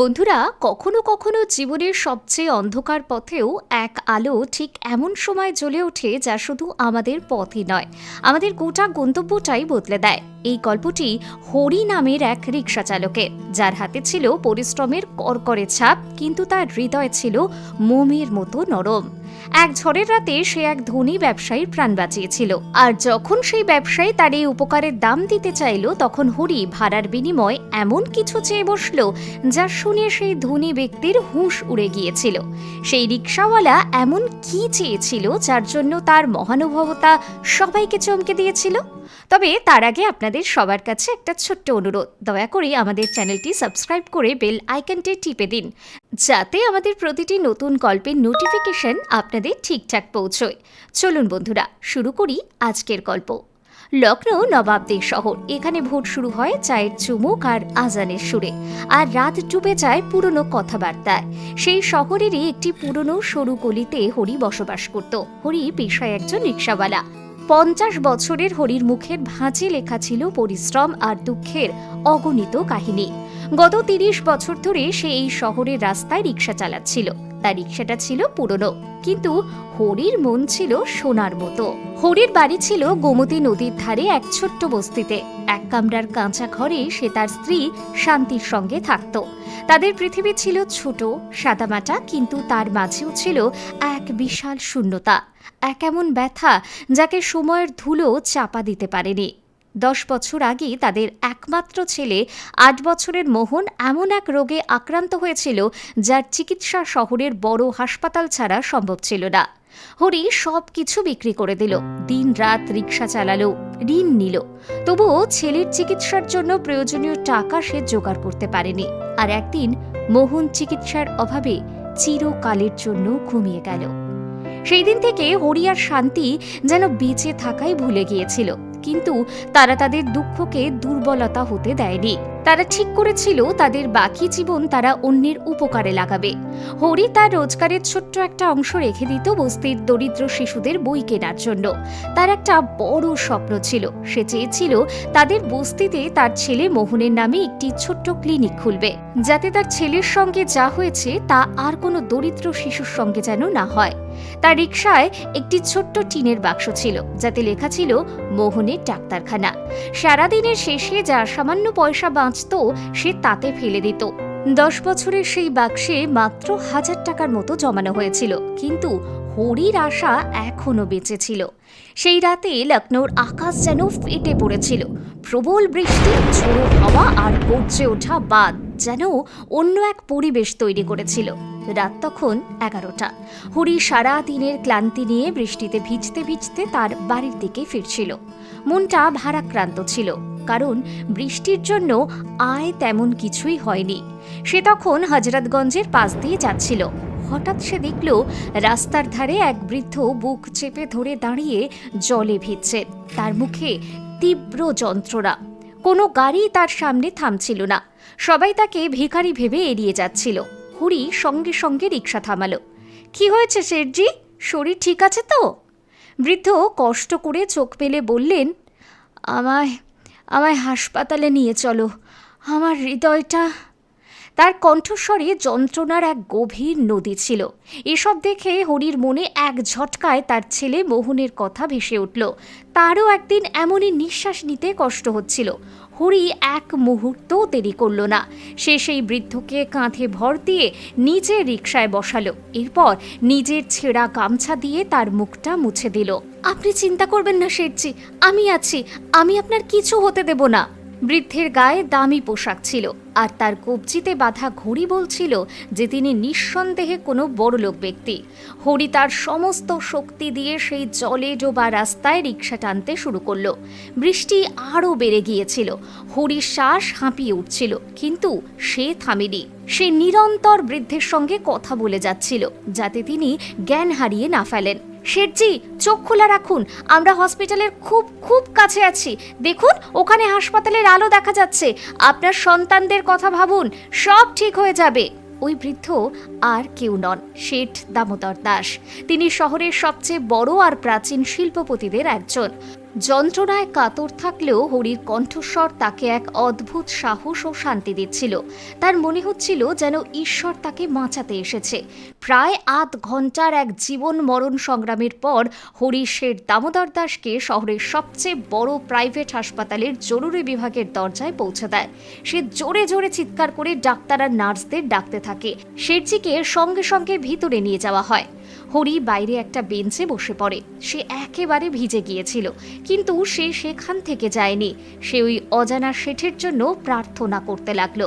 বন্ধুরা, কখনো কখনো জীবনের সবচেয়ে অন্ধকার পথেও এক আলো ঠিক এমন সময় জ্বলে ওঠে যা শুধু আমাদের পথই নয়, আমাদের গোটা গন্তব্যটাই বদলে দেয়। এই গল্পটি হরি নামের এক রিক্সা চালকের, যার হাতে ছিল পরিশ্রমের করকরে ছাপ, কিন্তু তার হৃদয় ছিল মোমের মতো নরম। এক ঝড়ের রাতে সে এক ধনী ব্যবসায়ীর প্রাণ বাঁচিয়েছিল। আর যখন সেই ব্যবসায়ী তার এই উপকারের দাম দিতে চাইল, তখন হরি ভাড়ার বিনিময় এমন কিছু চেয়ে বসল, যা শুনে সেই ধনী ব্যক্তির হুঁশ উড়ে গিয়েছিল। সেই রিক্সাওয়ালা এমন কি চেয়েছিল, যার জন্য তার মহানুভবতা সবাইকে চমকে দিয়েছিল? তবে তার আগে আপনাদের সবার কাছে একটা ছোট্ট অনুরোধ। দয়া করে আমাদের চ্যানেলটি সাবস্ক্রাইব করে বেল আইকনটি টিপে দিন। যাতে আমাদের প্রতিটি নতুন গল্পের নোটিফিকেশন আপনাদের ঠিকঠাক পৌঁছয়। চলুন বন্ধুরা, শুরু করি আজকের গল্প। লখনৌ নবাবদের শহর। এখানে ভোট শুরু হয় চায়ের চুমুক আর আজানের সুরে। আর রাত ডুবে যায় পুরনো কথাবার্তায়। সেই শহরেরই একটি পুরনো সরু গলিতে হরি বসবাস করত। হরি পেশায় একজন রিক্সাওয়ালা। পঞ্চাশ বছরের হরির মুখের ভাঁজে লেখা ছিল পরিশ্রম আর দুঃখের অগণিত কাহিনী। গত তিরিশ বছর ধরে সে এই শহরের রাস্তায় রিক্সা চালাচ্ছিল। তার রিক্সাটা ছিল পুরনো, কিন্তু হরির মন ছিল সোনার মতো। হরির বাড়ি ছিল গোমতী নদীর ধারে এক ছোট্ট বস্তিতে। এক কামরার কাঁচা ঘরে সে তার স্ত্রী শান্তির সঙ্গে থাকত। তাদের পৃথিবী ছিল ছোট, সাদামাটা, কিন্তু তার মাঝেও ছিল এক বিশাল শূন্যতা, এক এমন ব্যথা যাকে সময়ের ধুলো চাপা দিতে পারেনি। দশ বছর আগে তাদের একমাত্র ছেলে আট বছরের মোহন এমন এক রোগে আক্রান্ত হয়েছিল যার চিকিৎসা শহরের বড় হাসপাতাল ছাড়া সম্ভব ছিল না। হরি সব কিছু বিক্রি করে দিল, দিন রাত রিক্সা চালালো, ঋণ নিল। তবুও ছেলের চিকিৎসার জন্য প্রয়োজনীয় টাকা সে জোগাড় করতে পারেনি। আর একদিন মোহন চিকিৎসার অভাবে চিরকালের জন্য ঘুমিয়ে গেল। সেই দিন থেকে হরি আর শান্তি যেন বেঁচে থাকাই ভুলে গিয়েছিল। কিন্তু তারা তাদের দুঃখকে দুর্বলতা হতে দেয়নি। তারা ঠিক করেছিল, তাদের বাকি জীবন তারা অন্যের উপকারে লাগাবে। হরি তার রোজগারের ছোট্ট একটা অংশ রেখে দিত বস্তির দরিদ্র শিশুদের বই কেনার জন্য। তার একটা বড় স্বপ্ন ছিল। সে চেয়েছিল তাদের বস্তিতে তার ছেলে মোহনের নামে একটি ছোট্ট ক্লিনিক খুলবে। যাতে তার ছেলের সঙ্গে যা হয়েছে তা আর কোনো দরিদ্র শিশুর সঙ্গে যেন না হয়। তার রিকশায় একটি ছোট্ট টিনের বাক্স ছিল, যাতে লেখা ছিল, মোহনের ডাক্তারখানা। সারাদিনের শেষে যা সামান্য পয়সা বাঁচত, সে তাতে ফেলে দিত। দশ বছরের সেই বাক্সে মাত্র হাজার টাকার মতো জমানো হয়েছিল, কিন্তু হরির আশা এখনও বেঁচে ছিল। সেই রাতে লখনৌর আকাশ যেন ফেটে পড়েছিল। প্রবল বৃষ্টি, ঝোড়ো হাওয়া আর গর্জে ওঠা বাদ যেন অন্য এক পরিবেশ তৈরি করেছিল। রাত তখন এগারোটা। হরি সারা দিনের ক্লান্তি নিয়ে বৃষ্টিতে ভিজতে ভিজতে তার বাড়ির দিকে ফিরছিল। মনটা ভারাক্রান্ত ছিল। কারণ বৃষ্টির জন্য আয় তেমন কিছুই হয়নি। সে তখন হজরতগঞ্জের পাশ দিয়ে যাচ্ছিল। হঠাৎ সে দেখল রাস্তার ধারে এক বৃদ্ধ বুক চেপে ধরে দাঁড়িয়ে জলে ভিজছে। তার মুখে তীব্র যন্ত্রণা। কোনো গাড়ি তার সামনে থামছিল না। সবাই তাকে ভিখারি ভেবে এড়িয়ে যাচ্ছিল। হরি সঙ্গে সঙ্গে রিক্সা থামালো। কি হয়েছে শেঠজি? শরীর ঠিক আছে তো? বৃদ্ধ কষ্ট করে চোখ পেলে বললেন, আমায় আমায় হাসপাতালে নিয়ে চলো। আমার হৃদয়টা। তার কণ্ঠস্বরে যন্ত্রণার এক গভীর নদী ছিল। এসব দেখে হরির মনে এক ঝটকায় তার ছেলে মোহনের কথা ভেসে উঠল। তারও একদিন এমনই নিঃশ্বাস নিতে কষ্ট হচ্ছিল। হরি এক মুহূর্তও দেরি করল না। সে সেই বৃদ্ধকে কাঁধে ভর দিয়ে নিজের রিকশায় বসালো। এরপর নিজের ছেঁড়া গামছা দিয়ে তার মুখটা মুছে দিল। আপনি চিন্তা করবেন না, শেঠজি। আমি আছি। আমি আপনার কিছু হতে দেব না। বৃদ্ধের গায়ে দামি পোশাক ছিল আর তার কবজিতে বাঁধা ঘড়ি বলছিল যে তিনি নিঃসন্দেহে কোনো বড়লোক ব্যক্তি। হরি তার সমস্ত শক্তি দিয়ে সেই জলে ডোবা রাস্তায় রিক্সা টানতে শুরু করল। বৃষ্টি আরও বেড়ে গিয়েছিল। হরির শ্বাস হাঁপিয়ে উঠছিল, কিন্তু সে থামেনি। সে নিরন্তর বৃদ্ধের সঙ্গে কথা বলে যাচ্ছিল, যাতে তিনি জ্ঞান হারিয়ে না ফেলেন। শেঠজি, চোখ খোলা রাখুন। আমরা হসপিটালের খুব খুব কাছে আছি। দেখুন, ওখানে হাসপাতালের আলো দেখা যাচ্ছে। আপনার সন্তানদের কথা ভাবুন, সব ঠিক হয়ে যাবে। ওই বৃদ্ধ আর কেউ নন, শেঠ দামোদর দাস। তিনি শহরের সবচেয়ে বড় আর প্রাচীন শিল্পপতিদের একজন। যন্ত্রণায় কাতর থাকলেও হরির কণ্ঠস্বর তাকে এক অদ্ভুত সাহস ও শান্তি দিচ্ছিল। তার মনে হচ্ছিল যেন ঈশ্বর তাকে বাঁচাতে এসেছে। প্রায় আধ ঘণ্টার এক জীবন মরণ সংগ্রামের পর হরি শেঠ দামোদর দাসকে শহরের সবচেয়ে বড় প্রাইভেট হাসপাতালের জরুরি বিভাগের দরজায় পৌঁছে দেয়। সে জোরে জোরে চিৎকার করে ডাক্তার আর নার্সদের ডাকতে থাকে। শেঠজিকে সঙ্গে সঙ্গে ভিতরে নিয়ে যাওয়া হয়। হরি বাইরে একটা বেঞ্চে বসে পড়ে। সে একেবারে ভিজে গিয়েছিল, কিন্তু সে সেখান থেকে যায়নি। সে ওই অজানা শেঠের জন্য প্রার্থনা করতে লাগল।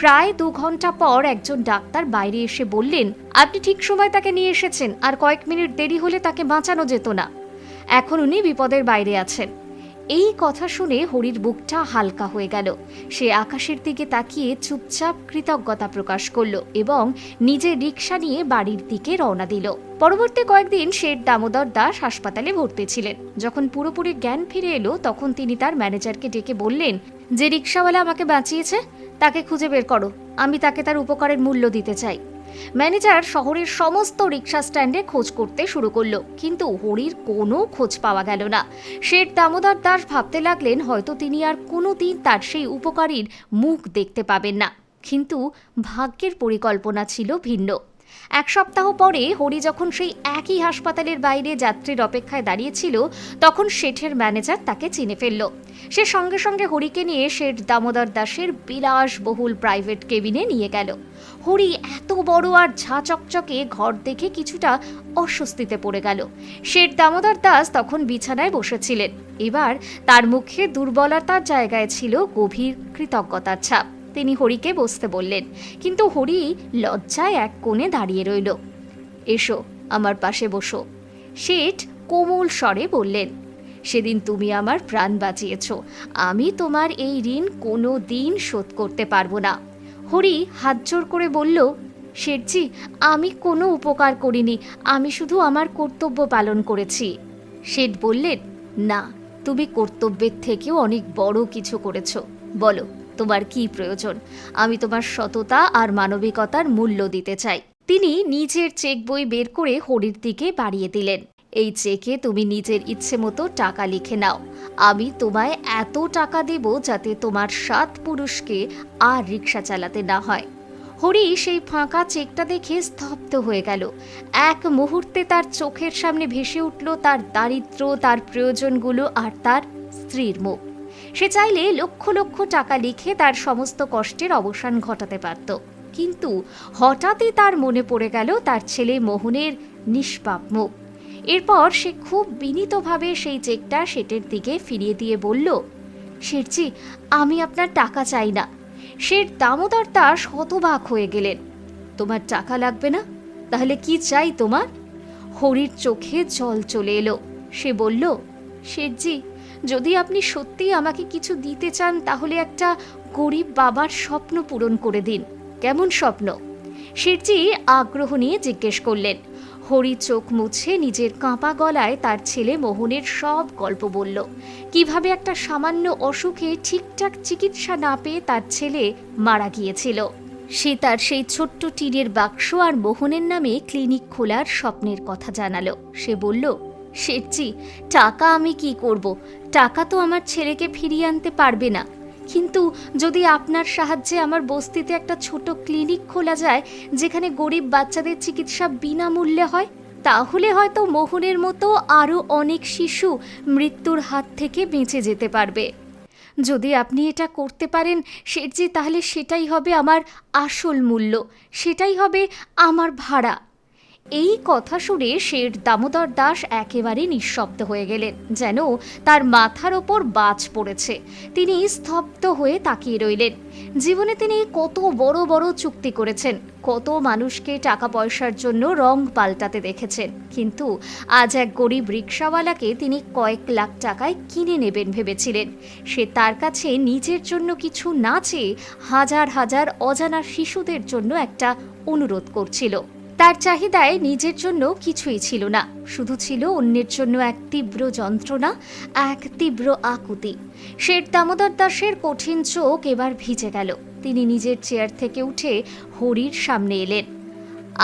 প্রায় দু ঘণ্টা পর একজন ডাক্তার বাইরে এসে বললেন, আপনি ঠিক সময় তাকে নিয়ে এসেছেন, আর কয়েক মিনিট দেরি হলে তাকে বাঁচানো যেত না। এখন উনি বিপদের বাইরে আছেন। এই কথা শুনে হরির বুকটা হালকা হয়ে গেল। সে আকাশের দিকে তাকিয়ে চুপচাপ কৃতজ্ঞতা প্রকাশ করল এবং নিজের রিক্সা নিয়ে বাড়ির দিকে রওনা দিল। পরবর্তী কয়েকদিন শেঠ দামোদর দাস হাসপাতালে ভর্তি ছিলেন। যখন পুরোপুরি জ্ঞান ফিরে এলো, তখন তিনি তার ম্যানেজারকে ডেকে বললেন, যে রিক্সাওয়ালা আমাকে বাঁচিয়েছে, তাকে খুঁজে বের করো। আমি তাকে তার উপকারের মূল্য দিতে চাই। ম্যানেজার শহরের সমস্ত রিক্সা স্ট্যান্ডে খোঁজ করতে শুরু করল, কিন্তু হরির কোনো খোঁজ পাওয়া গেল না। শেঠ দামোদর দাস ভাবতে লাগলেন, হয়তো তিনি আর কোনো দিন তার সেই উপকারীর মুখ দেখতে পাবেন না। কিন্তু ভাগ্যের পরিকল্পনা ছিল ভিন্ন। এক সপ্তাহ পরে হরি যখন সেই একই হাসপাতালের বাইরে যাত্রীর অপেক্ষায় দাঁড়িয়েছিল, তখন শেঠের ম্যানেজার তাকে চিনে ফেলল। সে সঙ্গে সঙ্গে হরিকে নিয়ে শেঠ দামোদর দাসের বিলাসবহুল প্রাইভেট কেবিনে নিয়ে গেল। হরি এত বড় আর ঝা চকচকে ঘর দেখে কিছুটা অস্বস্তিতে পড়ে গেল। শেঠ দামোদর দাস তখন বিছানায় বসেছিলেন। এবার তার মুখে দুর্বলতার জায়গায় ছিল গভীর কৃতজ্ঞতার ছাপ। তিনি হরিকে বসতে বললেন, কিন্তু হরি লজ্জায় এক কোণে দাঁড়িয়ে রইল। এসো, আমার পাশে বসো। শেঠ কোমল স্বরে বললেন, সেদিন তুমি আমার প্রাণ বাঁচিয়েছ। আমি তোমার এই ঋণ কোনো দিন শোধ করতে পারব না। হরি হাত জোর করে বলল, শেঠজি, আমি কোনো উপকার করিনি। আমি শুধু আমার কর্তব্য পালন করেছি। শেঠ বললেন, না, তুমি কর্তব্যের থেকেও অনেক বড় কিছু করেছ। বলো। তোমার কি প্রয়োজন? আমি তোমার সততা আর মানবিকতার মূল্য দিতে চাই। তিনি নিজের চেক বই বের করে হরির দিকে বাড়িয়ে দিলেন। এই চেকে তুমি নিজের ইচ্ছে মতো টাকা লিখে নাও। আমি তোমায় এত টাকা দেব যাতে তোমার সাত পুরুষকে আর রিক্সা চালাতে না হয়। হরি সেই ফাঁকা চেকটা দেখে স্তব্ধ হয়ে গেল। এক মুহূর্তে তার চোখের সামনে ভেসে উঠল তার দারিদ্র, তার প্রয়োজনগুলো আর তার স্ত্রীর মুখ। সে চাইলে লক্ষ লক্ষ টাকা লিখে তার সমস্ত কষ্টের অবসান ঘটাতে পারত। কিন্তু হঠাৎই তার মনে পড়ে গেল তার ছেলে মোহনের নিষ্পাপ মুখ। এরপর সে খুব বিনীতভাবে সেই চেকটা শেটের দিকে ফিরিয়ে দিয়ে বলল শেঠজি আমি আপনার টাকা চাই না। শেঠ দামোদর দাস হতবাক হয়ে গেলেন। তোমার টাকা লাগবে না? তাহলে কি চাই তোমার? হরির চোখে জল চলে এলো। সে বলল শেঠজি যদি আপনি সত্যিই আমাকে কিছু দিতে চান, তাহলে একটা গরিব বাবার স্বপ্ন পূরণ করে দিন। কেমন স্বপ্ন? শেঠজি আগ্রহ নিয়ে জিজ্ঞেস করলেন। হরি চোখ মুছে নিজের কাঁপা গলায় তার ছেলে মোহনের সব গল্প বলল। কীভাবে একটা সামান্য অসুখে ঠিকঠাক চিকিৎসা না পেয়ে তার ছেলে মারা গিয়েছিল। সে তার সেই ছোট্ট টিনের বাক্স আর মোহনের নামে ক্লিনিক খোলার স্বপ্নের কথা জানালো। সে বলল শেঠজি টাকা আমি কি করব? টাকা তো আমার ছেলেকে ফিরিয়ে আনতে পারবে না। কিন্তু যদি আপনার সাহায্যে আমার বস্তিতে একটা ছোট ক্লিনিক খোলা যায়, যেখানে গরিব বাচ্চাদের চিকিৎসা বিনামূল্যে হয়, তাহলে হয়তো মোহনের মতো আরও অনেক শিশু মৃত্যুর হাত থেকে বেঁচে যেতে পারবে। যদি আপনি এটা করতে পারেন শেঠজি তাহলে সেটাই হবে আমার আসল মূল্য। সেটাই হবে আমার ভাড়া। এই কথা শুনে শেঠ দামোদর দাস একেবারে নিঃশব্দ হয়ে গেলেন, যেন তার মাথার ওপর বাজ পড়েছে। তিনি স্তব্ধ হয়ে তাকিয়ে রইলেন। জীবনে তিনি কত বড় বড় চুক্তি করেছেন, কত মানুষকে টাকা পয়সার জন্য রং পাল্টাতে দেখেছেন, কিন্তু আজ এক গরিব রিক্সাওয়ালাকে তিনি কয়েক লাখ টাকায় কিনে নেবেন ভেবেছিলেন। সে তার কাছে নিজের জন্য কিছু না চেয়ে হাজার হাজার অজানা শিশুদের জন্য একটা অনুরোধ করছিল। তার চাহিদায় নিজের জন্য কিছুই ছিল না। শুধু ছিল অন্যের জন্য এক তীব্র যন্ত্রণা, এক তীব্র আকুতি। শের দামোদর দাসের কঠিন চোখ এবার ভিজে গেল। তিনি নিজের চেয়ার থেকে উঠে হরির সামনে এলেন।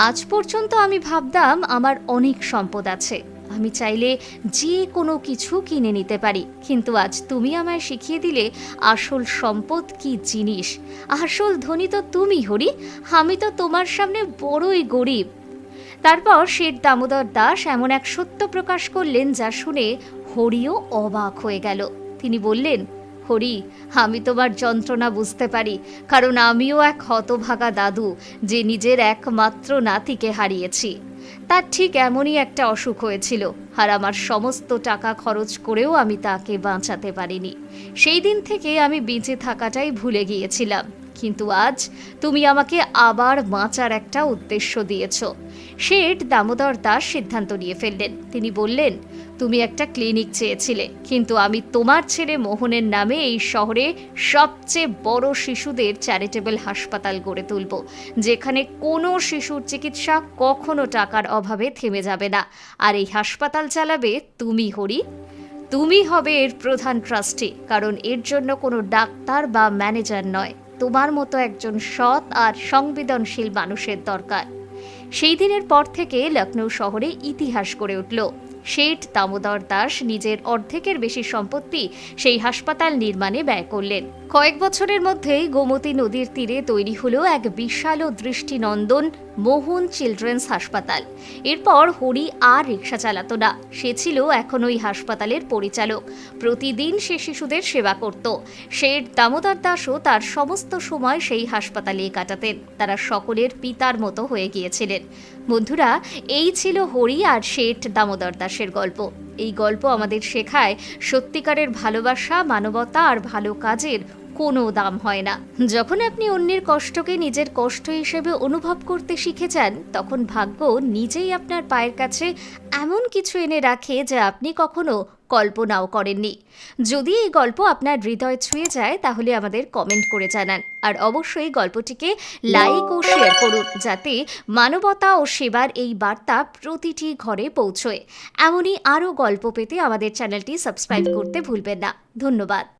আজ পর্যন্ত আমি ভাবতাম আমার অনেক সম্পদ আছে। আমি চাইলে যে কোনো কিছু কিনে নিতে পারি। কিন্তু আজ তুমি আমায় শিখিয়ে দিলে আসল সম্পদ কি জিনিস? আসল ধনী তো তুমি, হরি। আমি তো তোমার সামনে বড়ই গরিব। তারপর শেঠ দামোদর দাস এমন এক সত্য প্রকাশ করলেন যা শুনে হরিও অবাক হয়ে গেল। তিনি বললেন, হরি, আমি তোমার যন্ত্রণা বুঝতে পারি, কারণ আমিও এক হতভাগা দাদু, যে নিজের একমাত্র নাতিকে হারিয়েছি। তার ঠিক এমনই একটা অসুখ হয়েছিল আর আমার সমস্ত টাকা খরচ করেও আমি তাকে বাঁচাতে পারিনি। সেই দিন থেকে আমি বেঁচে থাকাটাই ভুলে গিয়েছিলাম। কিন্তু আজ তুমি আমাকে আবার বাঁচার একটা উদ্দেশ্য দিয়েছ। শেঠ দামোদর দাস সিদ্ধান্ত নিয়ে ফেললেন। তিনি বললেন, তুমি একটা ক্লিনিক চেয়েছিলে, কিন্তু আমি তোমার ছেলে মোহনের নামে এই শহরে সবচেয়ে বড় শিশুদের চ্যারিটেবল হাসপাতাল গড়ে তুলব, যেখানে কোনো শিশুর চিকিৎসা কখনো টাকার অভাবে থেমে যাবে না। আর এই হাসপাতাল চালাবে তুমি, হরি। তুমি হবে এর প্রধান ট্রাস্টি, কারণ এর জন্য কোনো ডাক্তার বা ম্যানেজার নয়। তোমার মতো একজন সৎ আর সংবেদনশীল মানুষের দরকার। সেই দিনের পর থেকে লখনৌ শহরে ইতিহাস গড়ে উঠল। শেঠ দামোদর দাস নিজের অর্ধেকের বেশি সম্পত্তি সেই হাসপাতাল নির্মাণে ব্যয় করলেন। কয়েক বছরের মধ্যেই গোমতী নদীর তীরে তৈরি হলো এক বিশাল ও দৃষ্টিনন্দন মোহন চিলড্রেন্স হাসপাতাল। এরপর হরি আর রিক্সা চালাতো না। সে ছিল এখন ওই হাসপাতালের পরিচালক। প্রতিদিন সে শিশুদের সেবা করত। শেঠ দামোদর দাসও তার সমস্ত সময় সেই হাসপাতালে কাটাতেন। তারা সকলের পিতার মতো হয়ে গিয়েছিলেন। বন্ধুরা, এই ছিল হরি আর শেঠ দামোদর দাসের গল্প। এই গল্প আমাদের শেখায় সত্যিকারের ভালোবাসা, মানবতা আর ভালো কাজের কোনো দাম হয় না। যখন আপনি অন্যের কষ্টকে নিজের কষ্ট হিসেবে অনুভব করতে শিখে যান তখন ভাগ্য নিজেই আপনার পায়ের কাছে এমন কিছু এনে রাখে যা আপনি কখনো কল্পনাও করেননি। যদি এই গল্প আপনার হৃদয় ছুঁয়ে যায়, তাহলে আমাদের কমেন্ট করে জানান। আর অবশ্যই গল্পটিকে লাইক ও শেয়ার করুন, যাতে মানবতা ও সেবার এই বার্তা প্রতিটি ঘরে পৌঁছয়। এমনই আরও গল্প পেতে আমাদের চ্যানেলটি সাবস্ক্রাইব করতে ভুলবেন না। ধন্যবাদ।